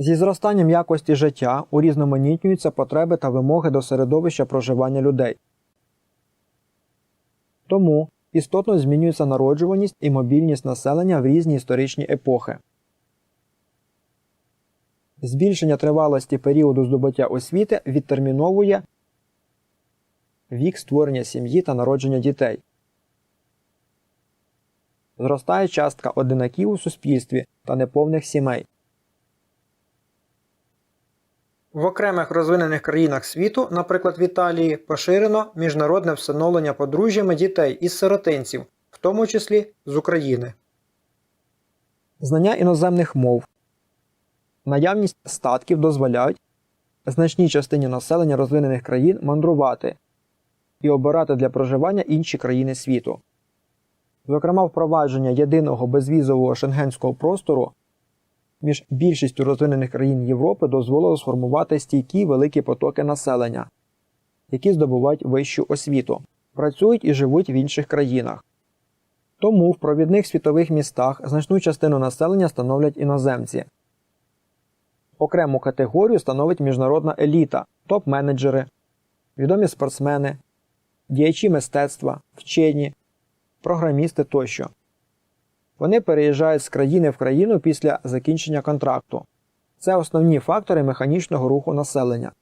Зі зростанням якості життя урізноманітнюються потреби та вимоги до середовища проживання людей. Тому істотно змінюється народжуваність і мобільність населення в різні історичні епохи. Збільшення тривалості періоду здобуття освіти відтерміновує вік створення сім'ї та народження дітей. Зростає частка одинаків у суспільстві та неповних сімей. В окремих розвинених країнах світу, наприклад в Італії, поширено міжнародне всиновлення подружжями дітей із сиротинців, в тому числі з України. Знання іноземних мов. Наявність статків дозволяють значній частині населення розвинених країн мандрувати і обирати для проживання інші країни світу. Зокрема, впровадження єдиного безвізового шенгенського простору між більшістю розвинених країн Європи дозволило сформувати стійкі великі потоки населення, які здобувають вищу освіту, працюють і живуть в інших країнах. Тому в провідних світових містах значну частину населення становлять іноземці. Окрему категорію становить міжнародна еліта, топ-менеджери, відомі спортсмени, діячі мистецтва, вчені, програмісти тощо. Вони переїжджають з країни в країну після закінчення контракту. Це основні фактори механічного руху населення.